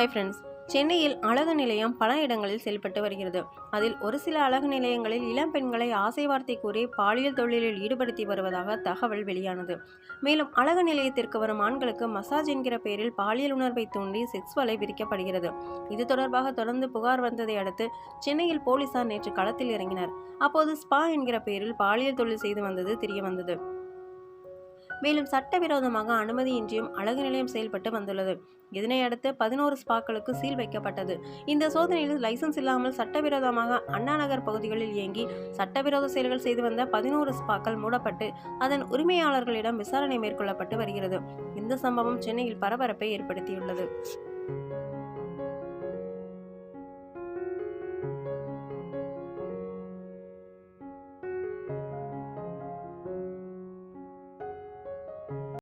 Hi friends சென்னையில் அழகு நிலையம் பல இடங்களில் செயல்பட்டு வருகிறது. அதில் ஒரு சில அழகு நிலையங்களில் இளம் பெண்களை ஆசை வார்த்தை கூறி பாலியல் தொழிலில் ஈடுபடுத்தி வருவதாக தகவல் வெளியானது. மேலும் அழகு நிலையத்திற்கு வரும் ஆண்களுக்கு மசாஜ் என்கிற பெயரில் பாலியல் உணர்வை தூண்டி செக்ஸ் வலை விரிக்கப்படுகிறது. இது தொடர்பாக தொடர்ந்து புகார் வந்ததை அடுத்து சென்னையில் போலீசார் நேற்று களத்தில் இறங்கினர். அப்போது ஸ்பா என்கிற பெயரில் பாலியல் தொழில் செய்து வந்தது தெரிய வந்தது மேலும் சட்டவிரோதமாக அனுமதியின்றியும் அழகு நிலையம் செயல்பட்டு வந்துள்ளது. இதனை அடுத்து பதினோரு ஸ்பாக்களுக்கு சீல் வைக்கப்பட்டது. இந்த சோதனையில் லைசன்ஸ் இல்லாமல் சட்டவிரோதமாக அண்ணா நகர் பகுதிகளில் இயங்கி சட்டவிரோத செயல்கள் செய்து வந்த பதினோரு ஸ்பாக்கள் மூடப்பட்டு அதன் உரிமையாளர்களிடம் விசாரணை மேற்கொள்ளப்பட்டு வருகிறது. இந்த சம்பவம் சென்னையில் பரபரப்பை ஏற்படுத்தியுள்ளது.